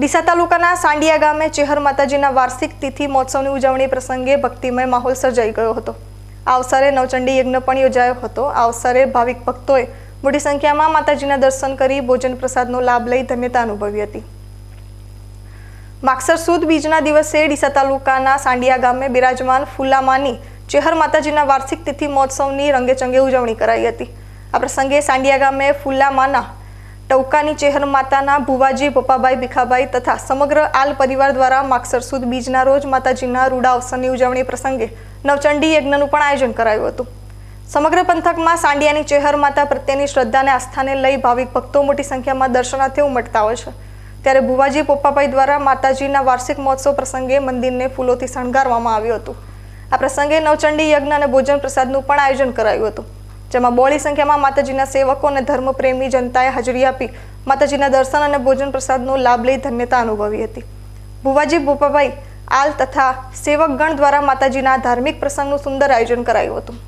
ડીસા તાલુકાના સાંડિયા ગામે ચેહર માતાજીના વાર્ષિક તિથિ મહોત્સવની ઉજવણી પ્રસંગે ભક્તિમય માહોલ સર્જાઈ ગયો હતો. આ અવસરે નવચંડી યજ્ઞ પણ યોજાયો હતો. આ અવસરે ભાવિક ભક્તોએ મોટી સંખ્યામાં માતાજીના દર્શન કરી ભોજન પ્રસાદનો લાભ લઈ ધન્યતા અનુભવી હતી. માગસર સુદ બીજના દિવસે ડીસા તાલુકાના સાંડિયા ગામે બિરાજમાન ફુલામાની ચેહર માતાજીના વાર્ષિક તિથિ મહોત્સવની રંગેચંગે ઉજવણી કરાઈ હતી. આ પ્રસંગે સાંડિયા ગામે ફુલામાના ટૌકાની ચેહર માતાના ભુવાજી, પપ્પાભાઈ, ભીખાભાઈ તથા સમગ્ર આલ પરિવાર દ્વારા માગસર સુદ બીજના રોજ માતાજીના રૂડા અવસરની ઉજવણી પ્રસંગે નવચંડી યજ્ઞનું પણ આયોજન કરાયું હતું. સમગ્ર પંથકમાં સાંડિયાની ચેહર માતા પ્રત્યેની શ્રદ્ધાને આસ્થાને લઈ ભાવિક ભક્તો મોટી સંખ્યામાં દર્શનાર્થે ઉમટતા હોય છે. ત્યારે ભુવાજી, પોપ્પાભાઈ દ્વારા માતાજીના વાર્ષિક મહોત્સવ પ્રસંગે મંદિરને ફૂલોથી શણગારવામાં આવ્યું હતું. આ પ્રસંગે નવચંડી યજ્ઞ અને ભોજન પ્રસાદનું પણ આયોજન કરાયું હતું. જેમાં બહોળી સંખ્યામાં માતાજીના સેવકો અને ધર્મપ્રેમી જનતાએ હાજરી આપી માતાજીના દર્શન અને ભોજન પ્રસાદનો લાભ લઈ ધન્યતા અનુભવી હતી. ભુવાજી ભોપાભાઈ આલ તથા સેવકગણ દ્વારા માતાજીના ધાર્મિક પ્રસંગનું સુંદર આયોજન કરાયું હતું.